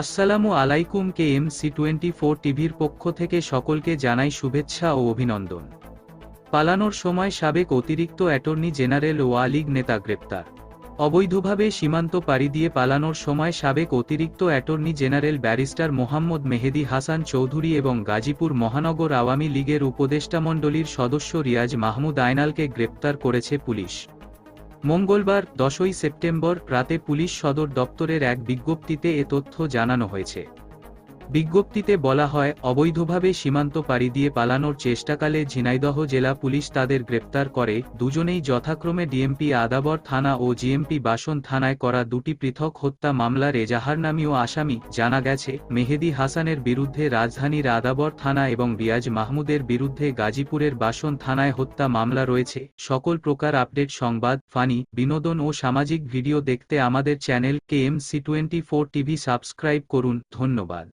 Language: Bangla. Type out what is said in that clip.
আসসালামু আলাইকুম K M C twenty four টিভির পক্ষ থেকে সকলকে জানাই শুভেচ্ছা ও অভিনন্দন। পালানোর সময় সাবেক অতিরিক্ত অ্যাটর্নি জেনারেল ও আলিগ নেতা গ্রেপ্তার। অবৈধভাবে সীমান্ত পাড়ি দিয়ে পালানোর সময় সাবেক অতিরিক্ত attorney general barrister Mohammad Mehedi Hasan Chowdhury এবং গাজীপুর মহানগর আওয়ামী লীগের উপদেষ্টামণ্ডলীর সদস্য রিয়াজ মাহমুদ আয়নালকে গ্রেপ্তার করেছে পুলিশ। মঙ্গলবার দশই সেপ্টেম্বর রাতে পুলিশ সদর দপ্তরের এক বিজ্ঞপ্তিতে এ তথ্য জানানো হয়েছে। বিজ্ঞপ্তিতে বলা হয়, অবৈধভাবে সীমান্ত পাড়ি দিয়ে পালানোর চেষ্টাকালে ঝিনাইদহ জেলা পুলিশ তাদের গ্রেপ্তার করে। দুজনেই যথাক্রমে ডিএমপি আদাবর থানা ও জিএমপি বাসন থানায় করা দুটি পৃথক হত্যা মামলার এজাহার নামীয় আসামি। জানা গেছে, মেহেদি হাসানের বিরুদ্ধে রাজধানীর আদাবর থানা এবং রিয়াজ মাহমুদের বিরুদ্ধে গাজীপুরের বাসন থানায় হত্যা মামলা রয়েছে। সকল প্রকার আপডেট সংবাদ, ফানি, বিনোদন ও সামাজিক ভিডিও দেখতে আমাদের channel K M C twenty four TV subscribe করুন। ধন্যবাদ।